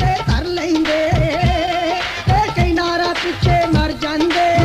ਤੇ ਧਰ ਲੈਂਦੇ। ਤੇ ਕਈ ਪਿੱਛੇ ਮਰ ਜਾਂਦੇ।